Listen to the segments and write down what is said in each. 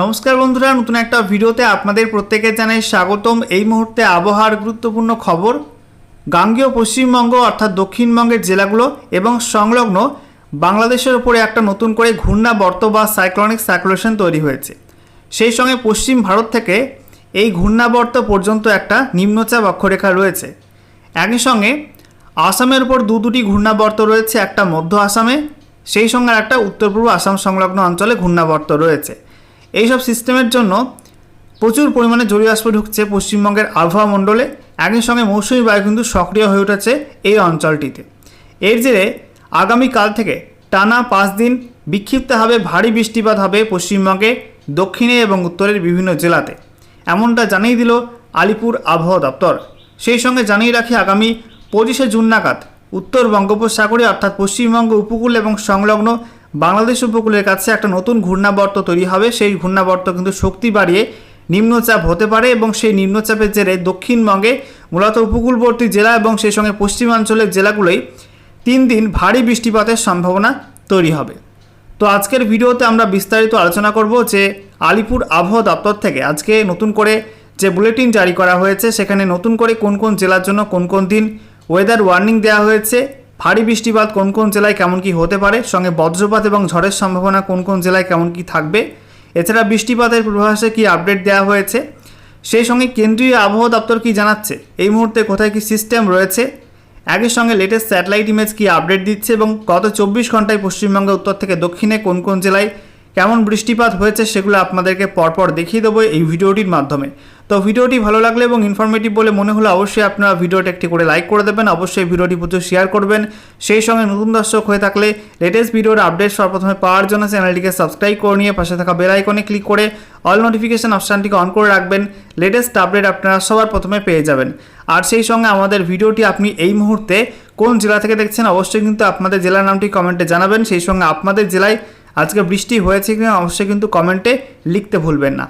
নমস্কার বন্ধুরা, নতুন একটা ভিডিওতে আপনাদের প্রত্যেকে জানাই স্বাগতম। এই মুহূর্তে আবহাওয়ার গুরুত্বপূর্ণ খবর, গাঙ্গেয় পশ্চিমবঙ্গ অর্থাৎ দক্ষিণবঙ্গের জেলাগুলো এবং সংলগ্ন বাংলাদেশের উপরে একটা নতুন করে ঘূর্ণাবর্ত বা সাইক্লনিক সার্কুলেশন তৈরি হয়েছে। সেই সঙ্গে পশ্চিম ভারত থেকে এই ঘূর্ণাবর্ত পর্যন্ত একটা নিম্নচাপ অক্ষরেখা রয়েছে। একই সঙ্গে আসামের উপর দু দুটি ঘূর্ণাবর্ত রয়েছে, একটা মধ্য আসামে, সেই সঙ্গে একটা উত্তর পূর্ব আসাম সংলগ্ন অঞ্চলে ঘূর্ণাবর্ত রয়েছে। এইসব সিস্টেমের জন্য প্রচুর পরিমাণে জলীয় বাষ্প ঢুকছে পশ্চিমবঙ্গের আবহাওয়া মণ্ডলে। একই সঙ্গে মৌসুমী বায়ু কিন্তু সক্রিয় হয়ে উঠেছে এই অঞ্চলটিতে। এর জেরে আগামীকাল থেকে টানা পাঁচ দিন বিক্ষিপ্তভাবে ভারী বৃষ্টিপাত হবে পশ্চিমবঙ্গে, দক্ষিণে এবং উত্তরের বিভিন্ন জেলাতে। এমনটা জানিয়ে দিল আলিপুর আবহাওয়া দপ্তর। সেই সঙ্গে জানিয়ে রাখি আগামী পঁচিশে জুন নাগাদ উত্তর বঙ্গোপসাগরে অর্থাৎ পশ্চিমবঙ্গ উপকূল এবং সংলগ্ন বাংলাদেশ উপকূলের কাছে একটা নতুন ঘূর্ণাবর্ত তৈরি হবে। সেই ঘূর্ণাবর্ত কিন্তু শক্তি বাড়িয়ে নিম্নচাপ হতে পারে এবং সেই নিম্নচাপের জেরে দক্ষিণবঙ্গে মূলত উপকূলবর্তী জেলা এবং সেই সঙ্গে পশ্চিমাঞ্চলের জেলাগুলোই তিন দিন ভারী বৃষ্টিপাতের সম্ভাবনা তৈরি হবে। তো আজকের ভিডিওতে আমরা বিস্তারিত আলোচনা করব যে আলিপুর আবহাওয়া দপ্তর থেকে আজকে নতুন করে যে বুলেটিন জারি করা হয়েছে, সেখানে নতুন করে কোন কোন জেলার জন্য কোন কোন দিন ওয়েদার ওয়ার্নিং দেওয়া হয়েছে ভারী বৃষ্টিপাত কোন কোন জেলায় কেমন কি হতে পারে? সঙ্গে বজ্রপাত এবং ঝড়ের সম্ভাবনা কোন কোন জেলায় কেমন কি থাকবে? এছাড়া বৃষ্টিপাতের পূর্বাভাসে কি আপডেট দেওয়া হয়েছে? সেই সঙ্গে কেন্দ্রীয় আবহাওয়া দপ্তর কি জানাচ্ছে? এই মুহূর্তে কোথায় কি সিস্টেম রয়েছে? একই সঙ্গে লেটেস্ট স্যাটেলাইট ইমেজ কি আপডেট দিচ্ছে এবং গত চব্বিশ ঘন্টায় পশ্চিমবঙ্গের উত্তর থেকে দক্ষিণে কোন কোন জেলায় কেমন বৃষ্টিপাত হয়েছে সেগুলো আপনাদেরকে পরপর দেখিয়ে দেবো এই ভিডিওটির মাধ্যমে। তো ভিডিওটি ভালো লাগলে এবং ইনফরমেটিভ বলে মনে হলে অবশ্যই আপনারা ভিডিওটা একটি করে লাইক করে দেবেন, অবশ্যই ভিডিওটি প্রচুর শেয়ার করবেন। সেই সঙ্গে নতুন দর্শক হয়ে থাকলে লেটেস্ট ভিডিওর আপডেট সর্বপ্রথমে পাওয়ার জন্য চ্যানেলটিকে সাবস্ক্রাইব করে নিয়ে পাশে থাকা বেল আইকনে ক্লিক করে অল নোটিফিকেশান অপশানটিকে অন করে রাখবেন লেটেস্ট আপডেট আপনারা সবার প্রথমে পেয়ে যাবেন। আর সেই সঙ্গে আমাদের ভিডিওটি আপনি এই মুহূর্তে কোন জেলা থেকে দেখছেন, অবশ্যই কিন্তু আপনাদের জেলার নামটি কমেন্টে জানাবেন, সেই সঙ্গে আপনাদের জেলায় আজকে বৃষ্টি হয়েছে কিনা অবশ্যই কিন্তু কমেন্টে লিখতে ভুলবেন না।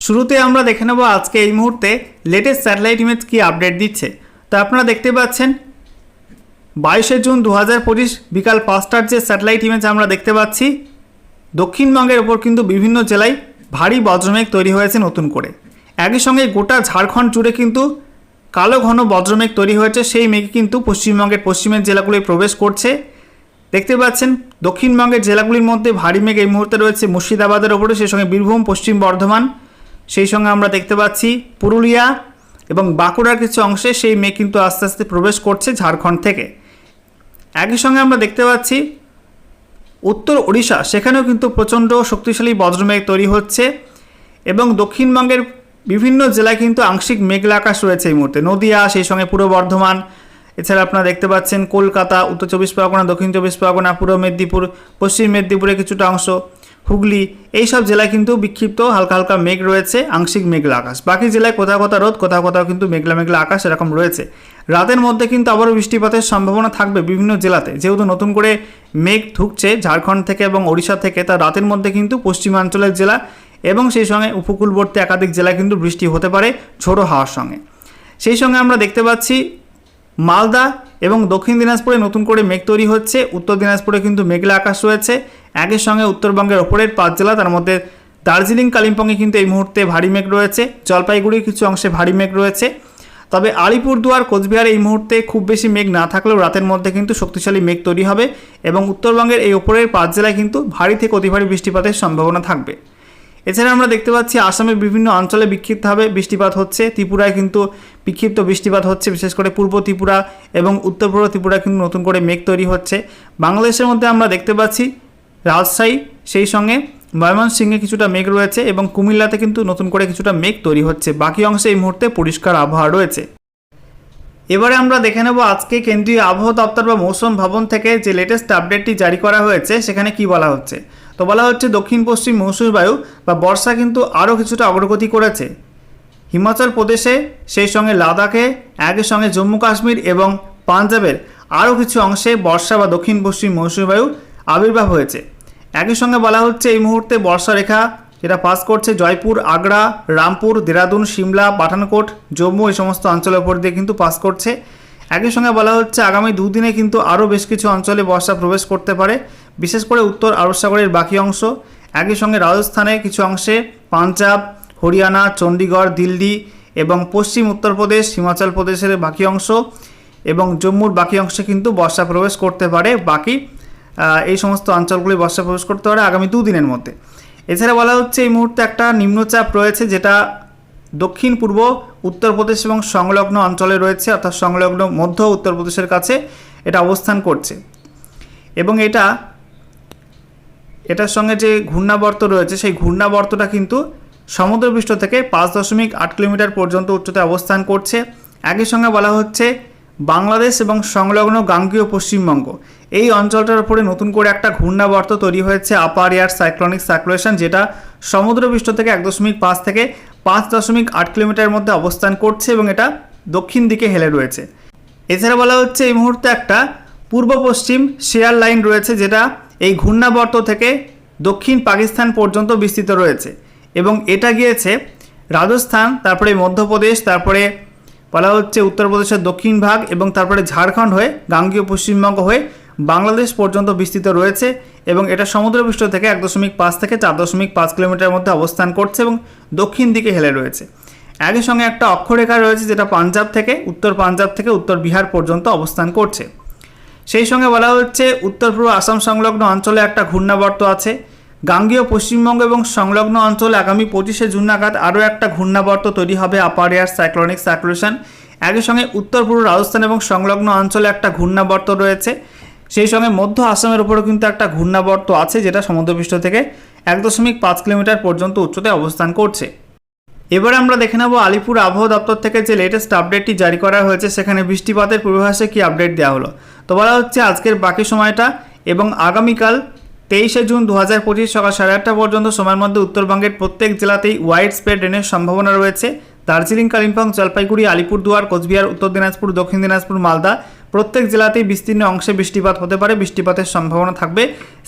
শুরুতে আমরা দেখে নেব আজকে এই মুহূর্তে লেটেস্ট স্যাটেলাইট ইমেজ কি আপডেট দিচ্ছে। তো আপনারা দেখতে পাচ্ছেন, বাইশে জুন দু হাজার পঁচিশ বিকাল পাঁচটার যে স্যাটেলাইট ইমেজ আমরা দেখতে পাচ্ছি, দক্ষিণবঙ্গের ওপর কিন্তু বিভিন্ন জেলায় ভারী বজ্রমেঘ তৈরি হয়েছে নতুন করে। একই সঙ্গে গোটা ঝাড়খণ্ড জুড়ে কিন্তু কালো ঘন বজ্রমেঘ তৈরি হয়েছে, সেই মেঘ কিন্তু পশ্চিমবঙ্গের পশ্চিমের জেলাগুলোয় প্রবেশ করছে। দেখতে পাচ্ছেন দক্ষিণবঙ্গের জেলাগুলির মধ্যে ভারী মেঘ এই মুহূর্তে রয়েছে। মুর্শিদাবাদের ওপরে সেই সঙ্গে বীরভূম, পশ্চিম বর্ধমান, সেই সঙ্গে আমরা দেখতে পাচ্ছি পুরুলিয়া এবং বাঁকুড়ার কিছু অংশে সেই মেঘ কিন্তু আস্তে আস্তে প্রবেশ করছে ঝাড়খণ্ড থেকে। একই সঙ্গে আমরা দেখতে পাচ্ছি উত্তর ওড়িশা, সেখানেও কিন্তু প্রচণ্ড শক্তিশালী বজ্রমেঘ তৈরি হচ্ছে এবং দক্ষিণবঙ্গের বিভিন্ন জেলায় কিন্তু আংশিক মেঘলা আকাশ রয়েছে এই মুহূর্তে। নদিয়া, সেই সঙ্গে পূর্ব বর্ধমান এছাড়া আপনারা দেখতে পাচ্ছেন কলকাতা, উত্তর চব্বিশ পরগনা, দক্ষিণ চব্বিশ পরগনা, পূর্ব মেদিনীপুর, পশ্চিম মেদিনীপুরের কিছুটা অংশ হুগলি। এই সব জেলায় কিন্তু বিক্ষিপ্ত হালকা হালকা মেঘ রয়েছে, আংশিক মেঘলা আকাশ। বাকি জেলায় কোথাও কোথাও রোদ, কোথাও কোথাও কিন্তু মেঘলা মেঘলা আকাশ এরকম রয়েছে। রাতের মধ্যে কিন্তু আবারও বৃষ্টিপাতের সম্ভাবনা থাকবে বিভিন্ন জেলাতে। যেহেতু নতুন করে মেঘ ঢুকছে ঝাড়খণ্ড থেকে এবং ওড়িশা থেকে, তা রাতের মধ্যে কিন্তু পশ্চিমাঞ্চলের জেলা এবং সেই সঙ্গে উপকূলবর্তী একাধিক জেলায় কিন্তু বৃষ্টি হতে পারে ঝোড়ো হাওয়ার সঙ্গে। সেই সঙ্গে আমরা দেখতে পাচ্ছি মালদা এবং দক্ষিণ দিনাজপুরে নতুন করে মেঘ তৈরি হচ্ছে। উত্তর দিনাজপুরে কিন্তু মেঘলা আকাশ রয়েছে। একই সঙ্গে উত্তরবঙ্গের ওপরের পাঁচ জেলা, তার মধ্যে দার্জিলিং, কালিম্পংয়ে কিন্তু এই মুহূর্তে ভারী মেঘ রয়েছে। জলপাইগুড়ির কিছু অংশে ভারী মেঘ রয়েছে। তবে আলিপুরদুয়ার, কোচবিহার এই মুহূর্তে খুব বেশি মেঘ না থাকলেও রাতের মধ্যে কিন্তু শক্তিশালী মেঘ তৈরি হবে এবং উত্তরবঙ্গের এই ওপরের পাঁচ জেলায় কিন্তু ভারী থেকে অতি ভারী বৃষ্টিপাতের সম্ভাবনা থাকবে। এছাড়া আমরা দেখতে পাচ্ছি আসামের বিভিন্ন অঞ্চলে বিক্ষিপ্তভাবে বৃষ্টিপাত হচ্ছে। ত্রিপুরায় কিন্তু বিক্ষিপ্ত বৃষ্টিপাত হচ্ছে, বিশেষ করে পূর্ব ত্রিপুরা এবং উত্তর পূর্ব ত্রিপুরায় কিন্তু নতুন করে মেঘ তৈরি হচ্ছে। বাংলাদেশের মধ্যে আমরা দেখতে পাচ্ছি রাজশাহী, সেই সঙ্গে ময়মনসিংহে কিছুটা মেঘ রয়েছে এবং কুমিল্লাতে কিন্তু নতুন করে কিছুটা মেঘ তৈরি হচ্ছে। বাকি অংশে এই মুহূর্তে পরিষ্কার আবহাওয়া রয়েছে। এবারে আমরা দেখে নেব আজকে কেন্দ্রীয় আবহাওয়া দপ্তর বা মৌসুম ভবন থেকে যে লেটেস্ট আপডেটটি জারি করা হয়েছে, সেখানে কি বলা হচ্ছে। তো বলা হচ্ছে দক্ষিণ পশ্চিম মৌসুমী বায়ু বা বর্ষা কিন্তু আরও কিছুটা অগ্রগতি করেছে। হিমাচল প্রদেশে সেই সঙ্গে লাদাখে, একই সঙ্গে জম্মু কাশ্মীর এবং পাঞ্জাবের আরও কিছু অংশে বর্ষা বা দক্ষিণ পশ্চিম মৌসুমী বায়ু আবির্ভাব হয়েছে। একই সঙ্গে বলা হচ্ছে এই মুহূর্তে বর্ষা রেখা যেটা পাস করছে জয়পুর, আগ্রা, রামপুর, দেরাদুন, সিমলা, পাঠানকোট, জম্মু এই সমস্ত অঞ্চলের উপর দিয়ে কিন্তু পাস করছে। একই সঙ্গে বলা হচ্ছে আগামী দুদিনে কিন্তু আরও বেশ কিছু অঞ্চলে বর্ষা প্রবেশ করতে পারে। বিশেষ করে উত্তর আরব সাগরের বাকি অংশ। একই সঙ্গে রাজস্থানে কিছু অংশে পাঞ্জাব, হরিয়ানা চণ্ডীগড় দিল্লি এবং পশ্চিম উত্তরপ্রদেশ, হিমাচল প্রদেশের বাকি অংশ এবং জম্মুর বাকি অংশে কিন্তু বর্ষা প্রবেশ করতে পারে। বাকি এই সমস্ত অঞ্চলগুলি বর্ষা প্রবেশ করতে পারে আগামী দুদিনের মধ্যে। এছাড়া বলা হচ্ছে এই মুহূর্তে একটা নিম্নচাপ রয়েছে যেটা দক্ষিণ, পূর্ব, উত্তরপ্রদেশ এবং সংলগ্ন অঞ্চলে রয়েছে, অর্থাৎ সংলগ্ন মধ্য উত্তরপ্রদেশের কাছে এটা অবস্থান করছে। এবং এটা এটার সঙ্গে যে ঘূর্ণাবর্ত রয়েছে, সেই ঘূর্ণাবর্তটা কিন্তু সমুদ্রপৃষ্ঠ থেকে পাঁচ দশমিক আট কিলোমিটার পর্যন্ত উচ্চতায় অবস্থান করছে। একই সঙ্গে বলা হচ্ছে, বাংলাদেশ এবং সংলগ্ন গাঙ্গীয় পশ্চিমবঙ্গ, এই অঞ্চলটার উপরে নতুন করে একটা ঘূর্ণাবর্ত তৈরি হয়েছে, আপার এয়ার সাইক্লনিক সার্কুলেশন, যেটা সমুদ্রপৃষ্ঠ থেকে এক দশমিক পাঁচ থেকে পাঁচ দশমিক আট কিলোমিটারের মধ্যে অবস্থান করছে এবং এটা দক্ষিণ দিকে হেলে রয়েছে। এছাড়া বলা হচ্ছে, এই মুহূর্তে একটা পূর্ব পশ্চিম শেয়ার লাইন রয়েছে, যেটা এই ঘূর্ণাবর্ত থেকে দক্ষিণ পাকিস্তান পর্যন্ত বিস্তৃত রয়েছে এবং এটা গিয়েছে রাজস্থান, তারপরে মধ্যপ্রদেশ, তারপরে বলা হচ্ছে উত্তরপ্রদেশের দক্ষিণ ভাগ এবং তারপরে ঝাড়খণ্ড হয়ে গাঙ্গীয় পশ্চিমবঙ্গ হয়ে বাংলাদেশ পর্যন্ত বিস্তৃত রয়েছে এবং এটা সমুদ্রপৃষ্ঠ থেকে এক দশমিক পাঁচ থেকে চার দশমিক পাঁচ কিলোমিটার মধ্যে অবস্থান করছে এবং দক্ষিণ দিকে হেলে রয়েছে। একই সঙ্গে একটা অক্ষরেখা রয়েছে যেটা পাঞ্জাব থেকে, উত্তর পাঞ্জাব থেকে, উত্তর বিহার পর্যন্ত অবস্থান করছে। সেই সঙ্গে বলা হচ্ছে, উত্তর পূর্ব আসাম সংলগ্ন অঞ্চলে একটা ঘূর্ণাবর্ত আছে। গাঙ্গীয় পশ্চিমবঙ্গ এবং সংলগ্ন অঞ্চলে আগামী পঁচিশে জুন নাগাদ আরও একটা ঘূর্ণাবর্ত তৈরি হবে আপার এয়ার সাইক্লনিক সার্কুলেশন। একই সঙ্গে উত্তর পূর্ব রাজস্থান এবং সংলগ্ন অঞ্চলে একটা ঘূর্ণাবর্ত রয়েছে। সেই সঙ্গে মধ্য আসামের উপরেও কিন্তু একটা ঘূর্ণাবর্ত আছে, যেটা সমুদ্রপৃষ্ঠ থেকে এক দশমিক পাঁচ কিলোমিটার পর্যন্ত উচ্চতায় অবস্থান করছে। এবারে আমরা দেখে নেব আলিপুর আবহাওয়া দপ্তর থেকে যে লেটেস্ট আপডেটটি জারি করা হয়েছে, সেখানে বৃষ্টিপাতের পূর্বাভাসে কি আপডেট দেওয়া হলো। তো বলা হচ্ছে আজকের বাকি সময়টা এবং আগামীকাল তেইশে জুন দু হাজার পঁচিশ সকাল সাড়ে আটটা পর্যন্ত সময়ের মধ্যে উত্তরবঙ্গের প্রত্যেক জেলাতেই ওয়াইড স্প্রেড রেনের সম্ভাবনা রয়েছে। দার্জিলিং, কালিম্পং, জলপাইগুড়ি, আলিপুরদুয়ার, কোচবিহার, উত্তর দিনাজপুর, দক্ষিণ দিনাজপুর, মালদা প্রত্যেক জেলাতেই বিস্তীর্ণ অংশে বৃষ্টিপাত হতে পারে। বৃষ্টিপাতের সম্ভাবনা থাকবে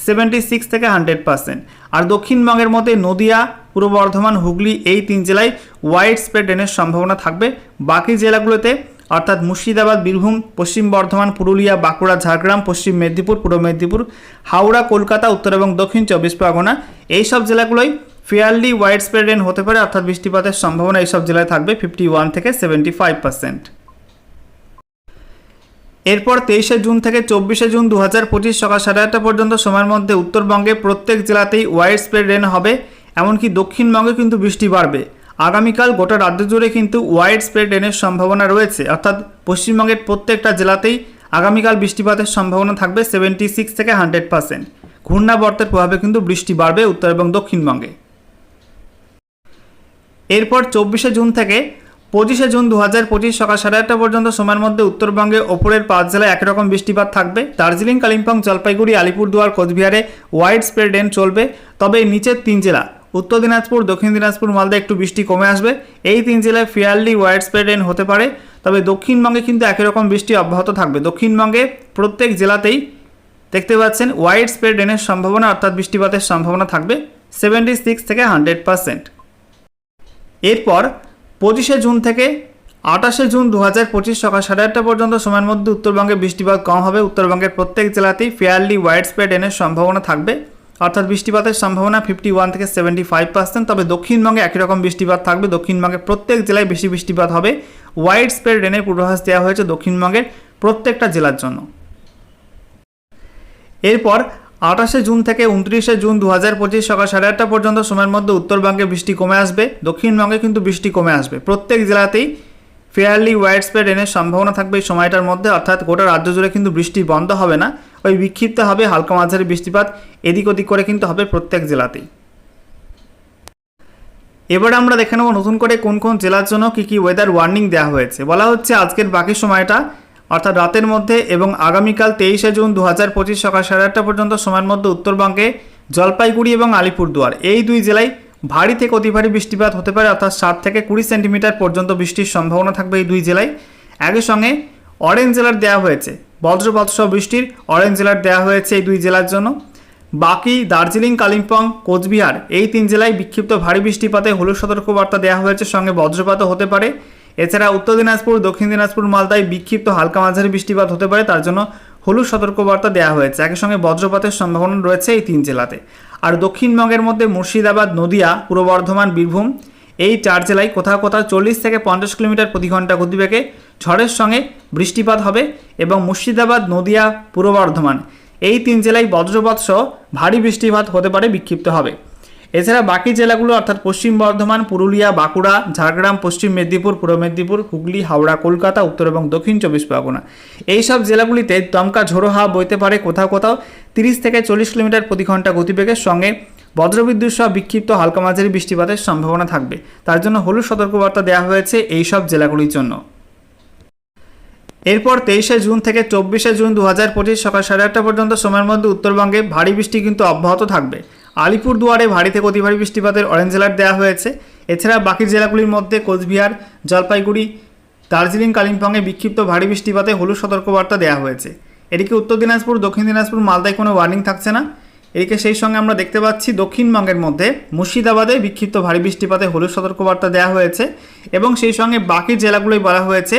সেভেন্টি সিক্স থেকে হান্ড্রেড পার্সেন্ট আর দক্ষিণবঙ্গের মধ্যে নদিয়া, পূর্ব বর্ধমান, হুগলি এই তিন জেলায় ওয়াইড স্প্রেড রেনের সম্ভাবনা থাকবে। বাকি জেলাগুলোতে অর্থাৎ মুর্শিদাবাদ, বীরভূম, পশ্চিম বর্ধমান, পুরুলিয়া, বাঁকুড়া, ঝাড়গ্রাম, পশ্চিম মেদিনীপুর, পূর্ব মেদিনীপুর, হাওড়া, কলকাতা, উত্তর এবং দক্ষিণ চব্বিশ পরগনা এই সব জেলাগুলোই ফেয়ারলি ওয়াইড স্প্রেড রেন হতে পারে, অর্থাৎ বৃষ্টিপাতের সম্ভাবনা এইসব জেলায় থাকবে ফিফটি ওয়ান থেকে সেভেন্টি ফাইভ পার্সেন্ট এরপর তেইশে জুন থেকে চব্বিশে জুন দু হাজার পঁচিশ সকাল সাড়ে আটটা পর্যন্ত সময়ের মধ্যে উত্তরবঙ্গে প্রত্যেক জেলাতেই ওয়াইড স্প্রেড রেন হবে, এমনকি দক্ষিণবঙ্গে কিন্তু বৃষ্টি বাড়বে। আগামীকাল গোটা রাজ্য জুড়ে কিন্তু ওয়াইড স্প্রেড রেনের সম্ভাবনা রয়েছে। অর্থাৎ পশ্চিমবঙ্গের প্রত্যেকটা জেলাতেই আগামীকাল বৃষ্টিপাতের সম্ভাবনা থাকবে সেভেন্টি সিক্স থেকে হান্ড্রেড পার্সেন্ট ঘূর্ণাবর্তের প্রভাবে কিন্তু বৃষ্টি বাড়বে উত্তর এবং দক্ষিণবঙ্গে। এরপর চব্বিশে জুন থেকে পঁচিশে জুন দু হাজার পঁচিশ সকাল সাড়ে আটটা পর্যন্ত সময়ের মধ্যে উত্তরবঙ্গে ওপরের পাঁচ জেলায় একরকম বৃষ্টিপাত থাকবে। দার্জিলিং, কালিম্পং, জলপাইগুড়ি, আলিপুরদুয়ার, কোচবিহারে ওয়াইড স্প্রেড রেন চলবে। তবে নিচের তিন জেলা উত্তর দিনাজপুর, দক্ষিণ দিনাজপুর, মালদা একটু বৃষ্টি কমে আসবে। এই তিন জেলায় ফেয়ারলি ওয়াইড স্প্রেড রেন হতে পারে। তবে দক্ষিণবঙ্গে কিন্তু একই রকম বৃষ্টি অব্যাহত থাকবে। দক্ষিণবঙ্গে প্রত্যেক জেলাতেই দেখতে পাচ্ছেন ওয়াইড স্প্রেড রেনের সম্ভাবনা, অর্থাৎ বৃষ্টিপাতের সম্ভাবনা থাকবে সেভেন্টি সিক্স থেকে হান্ড্রেড পার্সেন্ট এরপর পঁচিশে জুন থেকে আঠাশে জুন দু হাজার পঁচিশ সকাল সাড়ে আটটা পর্যন্ত সময়ের মধ্যে উত্তরবঙ্গে বৃষ্টিপাত কম হবে। উত্তরবঙ্গের প্রত্যেক জেলাতেই ফেয়ারলি ওয়াইড স্প্রেড রেনের সম্ভাবনা থাকবে। অর্থাৎ বৃষ্টিপাতের সম্ভাবনা ফিফটি ওয়ান থেকে সেভেন্টি ফাইভ পার্সেন্ট তবে দক্ষিণবঙ্গে একই রকম বৃষ্টিপাত থাকবে। দক্ষিণবঙ্গের প্রত্যেক জেলায় বেশি বৃষ্টিপাত হবে। ওয়াইড স্প্রেড রেনের পূর্বাভাস দেওয়া হয়েছে দক্ষিণবঙ্গের প্রত্যেকটা জেলার জন্য। এরপর আঠাশে জুন থেকে উনত্রিশে জুন দু হাজার পঁচিশ সকাল সাড়ে আটটা পর্যন্ত, সময়ের মধ্যে উত্তরবঙ্গে বৃষ্টি কমে আসবে। দক্ষিণবঙ্গে কিন্তু বৃষ্টি কমে আসবে। প্রত্যেক জেলাতেই ফেয়ারলি ওয়াইড স্প্রেড রেনের সম্ভাবনা থাকবে এই সময়টার মধ্যে, অর্থাৎ গোটা রাজ্য জুড়ে কিন্তু বৃষ্টি বন্ধ হবে না। ওই বিক্ষিপ্ত হবে হালকা মাঝারি বৃষ্টিপাত, এদিক ওদিক করে কিন্তু হবে প্রত্যেক জেলাতেই। এবারে আমরা দেখে নেব নতুন করে কোন কোন জেলার জন্য কী কী ওয়েদার ওয়ার্নিং দেওয়া হয়েছে। বলা হচ্ছে আজকের বাকি সময়টা, অর্থাৎ রাতের মধ্যে এবং আগামীকাল তেইশে জুন দু হাজার পঁচিশ সকাল সাড়ে আটটা পর্যন্ত সময়ের মধ্যে উত্তরবঙ্গে জলপাইগুড়ি এবং আলিপুরদুয়ার, এই দুই জেলায় ভারী থেকে অতি ভারী বৃষ্টিপাত হতে পারে, অর্থাৎ সাত থেকে কুড়ি সেন্টিমিটার পর্যন্ত বৃষ্টির সম্ভাবনা থাকবে এই দুই জেলায়। একই সঙ্গে অরেঞ্জ জেলার দেওয়া হয়েছে, বজ্রপাত সহ বৃষ্টির অরেঞ্জ জেলার দেওয়া হয়েছে এই দুই জেলার জন্য। বাকি দার্জিলিং, কালিম্পং, কোচবিহার এই তিন জেলায় বিক্ষিপ্ত ভারী বৃষ্টিপাতে হলুদ সতর্কবার্তা দেওয়া হয়েছে, সঙ্গে বজ্রপাতও হতে পারে। এছাড়া উত্তর দিনাজপুর, দক্ষিণ দিনাজপুর, মালদায় বিক্ষিপ্ত হালকা মাঝারি বৃষ্টিপাত হতে পারে, তার জন্য হলুদ সতর্কবার্তা দেওয়া হয়েছে। একই সঙ্গে বজ্রপাতের সম্ভাবনা রয়েছে এই তিন জেলাতে। আর দক্ষিণবঙ্গের মধ্যে মুর্শিদাবাদ, নদিয়া, পূর্ব বর্ধমান, বীরভূম এই চার জেলায় কোথাও কোথাও চল্লিশ থেকে পঞ্চাশ কিলোমিটার প্রতি ঘণ্টা গতিবেগে ঝড়ের সঙ্গে বৃষ্টিপাত হবে এবং মুর্শিদাবাদ, নদিয়া, পূর্ব বর্ধমান এই তিন জেলায় বজ্রপাত সহ ভারী বৃষ্টিপাত হতে পারে বিক্ষিপ্ত হবে। এছাড়া বাকি জেলাগুলো অর্থাৎ পশ্চিম বর্ধমান, পুরুলিয়া, বাঁকুড়া, ঝাড়গ্রাম, পশ্চিম মেদিনীপুর, পূর্ব মেদিনীপুর, হুগলি, হাওড়া, কলকাতা, উত্তর এবং দক্ষিণ চব্বিশ পরগনা। এই সব জেলাগুলিতে দমকা ঝোড়ো হাওয়া বইতে পারে কোথাও কোথাও। তিরিশ থেকে চল্লিশ কিলোমিটার প্রতি ঘণ্টা গতিবেগের সঙ্গে বজ্রবিদ্যুৎ সহ বিক্ষিপ্ত হালকা মাঝারি বৃষ্টিপাতের সম্ভাবনা থাকবে। তার জন্য হলুদ সতর্কবার্তা দেওয়া হয়েছে এই সব জেলাগুলির জন্য। এরপর তেইশে জুন থেকে চব্বিশে জুন দু হাজার পঁচিশ সকাল সাড়ে আটটা পর্যন্ত সময়ের মধ্যে উত্তরবঙ্গে ভারী বৃষ্টি কিন্তু অব্যাহত থাকবে। আলিপুর দুয়ারে ভারী থেকে অতি বৃষ্টিপাতের অরেঞ্জ অ্যালার্ট দেওয়া হয়েছে। এছাড়া বাকি জেলাগুলির মধ্যে কোচবিহার, জলপাইগুড়ি, দার্জিলিং, কালিম্পংয়ে বিক্ষিপ্ত ভারী বৃষ্টিপাতে হলুদ সতর্কবার্তা দেওয়া হয়েছে। এদিকে উত্তর দিনাজপুর, দক্ষিণ দিনাজপুর, মালদায় কোনো ওয়ার্নিং থাকছে না। এদিকে সেই সঙ্গে আমরা দেখতে পাচ্ছি দক্ষিণবঙ্গের মধ্যে মুর্শিদাবাদে বিক্ষিপ্ত ভারী বৃষ্টিপাতে হলুদ সতর্কবার্তা দেওয়া হয়েছে এবং সেই সঙ্গে বাকি জেলাগুলোই বলা হয়েছে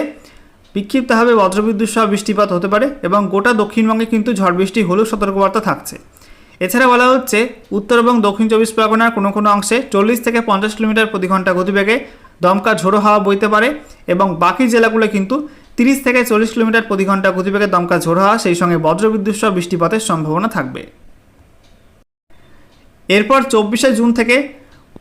বিক্ষিপ্তভাবে বজ্রবিদ্যুৎ সহ বৃষ্টিপাত হতে পারে এবং গোটা দক্ষিণবঙ্গে কিন্তু ঝড় বৃষ্টি, হলুদ সতর্কবার্তা থাকছে। এছাড়া বলা হচ্ছে, উত্তর এবং দক্ষিণ চব্বিশ পরগনার কোনো কোনো অংশে চল্লিশ থেকে পঞ্চাশ কিলোমিটার প্রতি ঘণ্টা গতিবেগে দমকা ঝোড়ো হাওয়া বইতে পারে এবং বাকি জেলাগুলো কিন্তু তিরিশ থেকে চল্লিশ কিলোমিটার প্রতি ঘণ্টা গতিবেগে দমকা ঝোড়ো হাওয়া, সেই সঙ্গে বজ্রবিদ্যুৎ সহ বৃষ্টিপাতের সম্ভাবনা থাকবে। এরপর চব্বিশে জুন থেকে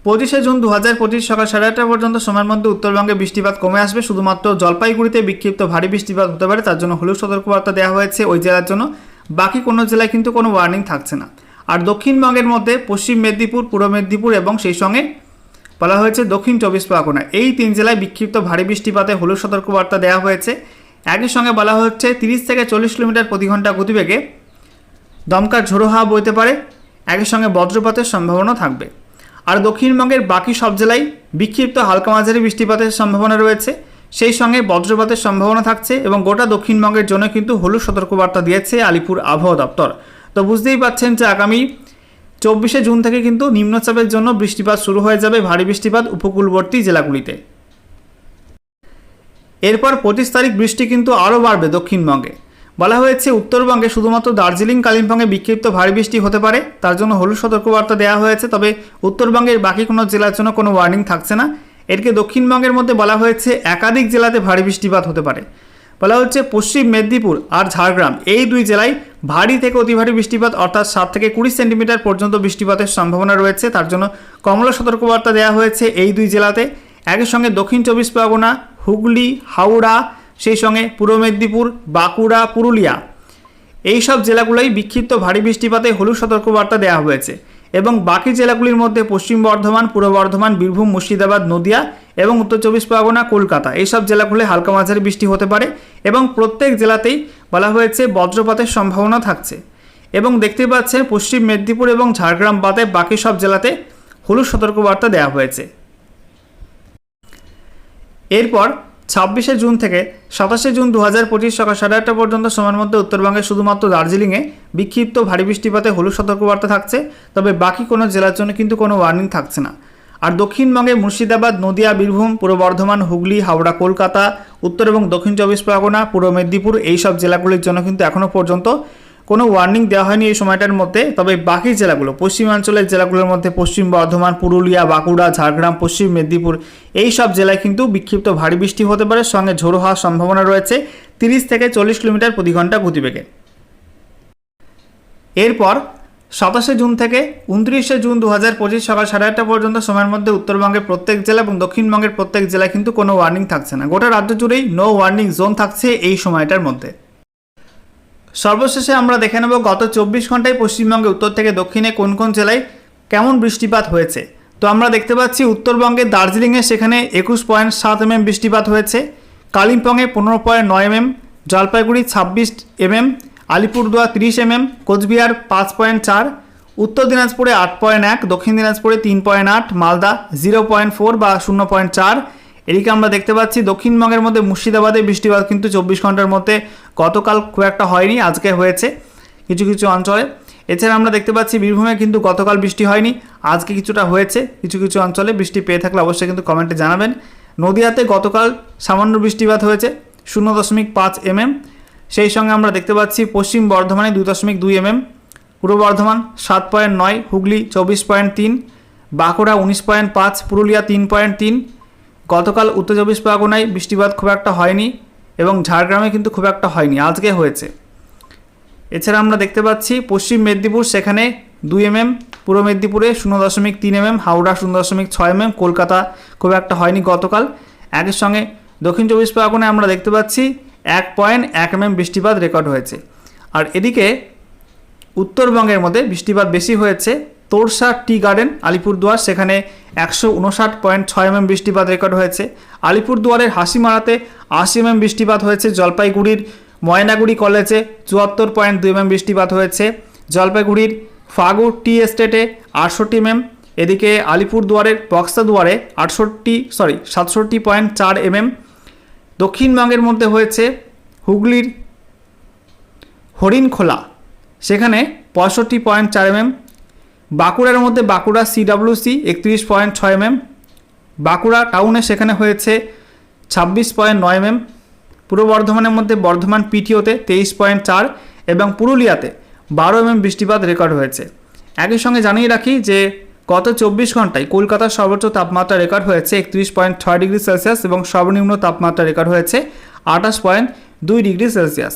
পঁচিশে জুন দু হাজার পঁচিশ সকাল সাড়ে আটটা পর্যন্ত সময়ের মধ্যে উত্তরবঙ্গে বৃষ্টিপাত কমে আসবে। শুধুমাত্র জলপাইগুড়িতে বিক্ষিপ্ত ভারী বৃষ্টিপাত হতে পারে, তার জন্য হলুদ সতর্কবার্তা দেওয়া হয়েছে ওই জেলার জন্য। বাকি কোনো জেলায় কিন্তু কোনো ওয়ার্নিং থাকছে না। আর দক্ষিণবঙ্গের মধ্যে পশ্চিম মেদিনীপুর, পূর্ব মেদিনীপুর এবং সেই সঙ্গে বলা হয়েছে দক্ষিণ চব্বিশ পরগনা। এই তিন জেলায় বিক্ষিপ্ত ভারী বৃষ্টিপাতে হলুদ সতর্কবার্তা দেওয়া হয়েছে। একই সঙ্গে বলা হচ্ছে তিরিশ থেকে চল্লিশ কিলোমিটার প্রতি ঘণ্টা গতিবেগে দমকা ঝোড়ো হাওয়া বইতে পারে। একই সঙ্গে বজ্রপাতের সম্ভাবনা থাকবে। আর দক্ষিণবঙ্গের বাকি সব জেলায় বিক্ষিপ্ত হালকা মাঝারি বৃষ্টিপাতের সম্ভাবনা রয়েছে। সেই সঙ্গে বজ্রপাতের সম্ভাবনা থাকছে এবং গোটা দক্ষিণবঙ্গের জন্য কিন্তু হলুদ সতর্কবার্তা দিয়েছে আলিপুর আবহাওয়া দপ্তর। তো বুঝতেই পাচ্ছেন যে আগামী চব্বিশে জুন থেকে কিন্তু নিম্নচাপের জন্য বৃষ্টিপাত শুরু হয়ে যাবে ভারী বৃষ্টিপাত উপকূলবর্তী জেলাগুলিতে। এরপর পঁচিশ তারিখ বৃষ্টি কিন্তু আরও বাড়বে দক্ষিণবঙ্গে। বলা হয়েছে উত্তরবঙ্গে শুধুমাত্র দার্জিলিং, কালিম্পংয়ে বিক্ষিপ্ত ভারী বৃষ্টি হতে পারে। তার জন্য হলুদ সতর্কবার্তা দেওয়া হয়েছে, তবে উত্তরবঙ্গের বাকি কোনো জেলার জন্য কোনো ওয়ার্নিং থাকছে না। এদিকে দক্ষিণবঙ্গের মধ্যে বলা হয়েছে একাধিক জেলাতে ভারী বৃষ্টিপাত হতে পারে। বলা হচ্ছে পশ্চিম মেদিনীপুর আর ঝাড়গ্রাম। এই দুই জেলায় ভারী থেকে অতি ভারী বৃষ্টিপাত, অর্থাৎ সাত থেকে কুড়ি সেন্টিমিটার পর্যন্ত বৃষ্টিপাতের সম্ভাবনা রয়েছে। তার জন্য কমলা সতর্কবার্তা দেওয়া হয়েছে এই দুই জেলাতে। একই সঙ্গে দক্ষিণ চব্বিশ পরগনা, হুগলি, হাওড়া, সেই সঙ্গে পূর্ব মেদিনীপুর, বাঁকুড়া, পুরুলিয়া। এই সব জেলাগুলোই বিক্ষিপ্ত ভারী বৃষ্টিপাতে হলুদ সতর্কবার্তা দেওয়া হয়েছে। এবং বাকি জেলাগুলির মধ্যে পশ্চিম বর্ধমান, পূর্ব বর্ধমান, বীরভূম, মুর্শিদাবাদ, নদিয়া এবং উত্তর চব্বিশ পরগনা, কলকাতা এইসব জেলাগুলোয় হালকা মাঝারি বৃষ্টি হতে পারে এবং প্রত্যেক জেলাতেই বলা হয়েছে বজ্রপাতের সম্ভাবনা থাকছে। এবং দেখতে পাচ্ছেন পশ্চিম মেদিনীপুর এবং ঝাড়গ্রাম বাদে বাকি সব জেলাতে হলুদ সতর্কবার্তা দেওয়া হয়েছে। এরপর ছাব্বিশে জুন থেকে সাতাশে জুন দু হাজার পঁচিশ সকাল সাড়ে আটটা পর্যন্ত সময়ের মধ্যে উত্তরবঙ্গে শুধুমাত্র দার্জিলিংয়ে বিক্ষিপ্ত ভারী বৃষ্টিপাতে হলুদ সতর্কবার্তা থাকছে, তবে বাকি কোনো জেলার জন্য কিন্তু কোনো ওয়ার্নিং থাকছে না। আর দক্ষিণবঙ্গে মুর্শিদাবাদ, নদিয়া, বীরভূম, পূর্ব বর্ধমান, হুগলি, হাওড়া, কলকাতা, উত্তর এবং দক্ষিণ চব্বিশ পরগনা, পূর্ব মেদিনীপুর এই সব জেলাগুলির জন্য কিন্তু এখনও পর্যন্ত কোনো ওয়ার্নিং দেওয়া হয়নি এই সময়টার মধ্যে। তবে বাকি জেলাগুলো, পশ্চিমাঞ্চলের জেলাগুলোর মধ্যে পশ্চিম বর্ধমান, পুরুলিয়া, বাঁকুড়া, ঝাড়গ্রাম, পশ্চিম মেদিনীপুর, এই সব জেলায় কিন্তু বিক্ষিপ্ত ভারী বৃষ্টি হতে পারে। সঙ্গে ঝোড়ো হওয়ার সম্ভাবনা রয়েছে। তিরিশ থেকে চল্লিশ কিলোমিটার প্রতি ঘণ্টা গতিবেগে। এরপর সাতাশে জুন থেকে উনত্রিশে জুন দু হাজার পঁচিশ সকাল সাড়ে আটটা পর্যন্ত সময়ের মধ্যে উত্তরবঙ্গের প্রত্যেক জেলা এবং দক্ষিণবঙ্গের প্রত্যেক জেলায় কিন্তু কোনো ওয়ার্নিং থাকছে না। গোটা রাজ্য জুড়েই নো ওয়ার্নিং জোন থাকছে এই সময়টার মধ্যে। সর্বশেষে আমরা দেখে নেব গত চব্বিশ ঘন্টায় পশ্চিমবঙ্গে উত্তর থেকে দক্ষিণে কোন কোন জেলায় কেমন বৃষ্টিপাত হয়েছে। তো আমরা দেখতে পাচ্ছি উত্তরবঙ্গে দার্জিলিংয়ে সেখানে একুশ পয়েন্ট সাত এমএম বৃষ্টিপাত হয়েছে। কালিম্পংয়ে পনেরো পয়েন্ট নয় এমএম, জলপাইগুড়ি ছাব্বিশ এমএম, আলিপুরদুয়ার তিরিশ এমএম, কোচবিহার পাঁচ পয়েন্ট চার, উত্তর দিনাজপুরে আট পয়েন্ট এক, দক্ষিণ দিনাজপুরে তিন পয়েন্ট আট, মালদা জিরো পয়েন্ট ফোর বা শূন্য পয়েন্ট চার এদিকে আমরা দেখতে পাচ্ছি, দক্ষিণবঙ্গের মধ্যে মুর্শিদাবাদে বৃষ্টিপাত কিন্তু চব্বিশ ঘণ্টার মধ্যে গতকাল খুব একটা হয়নি, আজকে হয়েছে কিছু কিছু অঞ্চলে। এছাড়া আমরা দেখতে পাচ্ছি, বীরভূমে কিন্তু গতকাল বৃষ্টি হয়নি, আজকে কিছুটা হয়েছে, কিছু কিছু অঞ্চলে বৃষ্টি পেয়ে থাকলে অবশ্যই কিন্তু কমেন্টে জানাবেন। নদিয়াতে গতকাল সামান্য বৃষ্টিপাত হয়েছে, শূন্য দশমিক পাঁচ এমএম। সেই সঙ্গে আমরা দেখতে পাচ্ছি, পশ্চিম বর্ধমানে দুই দশমিক দুই এমএম, পূর্ব বর্ধমান সাত পয়েন্ট নয়, হুগলি চব্বিশ পয়েন্ট তিন, বাঁকুড়া উনিশ পয়েন্ট পাঁচ, পুরুলিয়া তিন পয়েন্ট তিন গতকাল উত্তর চব্বিশ পরগনায় বৃষ্টিপাত খুব একটা হয়নি এবং ঝাড়গ্রামে কিন্তু খুব একটা হয়নি, আজকে হয়েছে। এছাড়া আমরা দেখতে পাচ্ছি পশ্চিম মেদিনীপুর, সেখানে দুই এমএম, পূর্ব মেদিনীপুরে শূন্য দশমিক তিন এমএম, হাওড়া শূন্য দশমিক ছয় এমএম, কলকাতা খুব একটা হয়নি গতকাল। একই সঙ্গে দক্ষিণ চব্বিশ পরগনায় আমরা দেখতে পাচ্ছি এক পয়েন্ট এক এমএম বৃষ্টিপাত রেকর্ড হয়েছে। আর এদিকে উত্তরবঙ্গের মধ্যে বৃষ্টিপাত বেশি হয়েছে তোরসা টি গার্ডেন, আলিপুরদুয়ার, সেখানে একশো উনষাট পয়েন্ট ছয় এমএম বৃষ্টিপাত রেকর্ড হয়েছে। আলিপুরদুয়ারের হাসিমারাতে আশি এমএম বৃষ্টিপাত হয়েছে। জলপাইগুড়ির ময়নাগুড়ি কলেজে চুয়াত্তর পয়েন্ট দুই এমএম বৃষ্টিপাত হয়েছে। জলপাইগুড়ির ফাগু টি এস্টেটে আটষট্টি এমএম, এদিকে আলিপুরদুয়ারের বক্সাদুয়ারে আটষট্টি, সরি, সাতষট্টি পয়েন্ট চার এমএম। দক্ষিণবঙ্গের মধ্যে হয়েছে হুগলির হরিণখোলা, সেখানে পঁয়ষট্টি পয়েন্ট চার এমএম। বাঁকুড়ার মধ্যে বাঁকুড়া সিডাব্লিউসি একত্রিশ পয়েন্ট ছয় এমএম বাঁকুড়া টাউনে সেখানে হয়েছে ছাব্বিশ পয়েন্ট নয় এমএম পূর্ব বর্ধমানের মধ্যে বর্ধমান পিটিওতে তেইশ পয়েন্ট চার এবং পুরুলিয়াতে বারো এমএম বৃষ্টিপাত রেকর্ড হয়েছে। একই সঙ্গে জানিয়ে রাখি যে গত চব্বিশ ঘন্টায় কলকাতার সর্বোচ্চ তাপমাত্রা রেকর্ড হয়েছে একত্রিশ পয়েন্ট ছয় ডিগ্রি সেলসিয়াস এবং সর্বনিম্ন তাপমাত্রা রেকর্ড হয়েছে আঠাশ পয়েন্ট দুই ডিগ্রি সেলসিয়াস।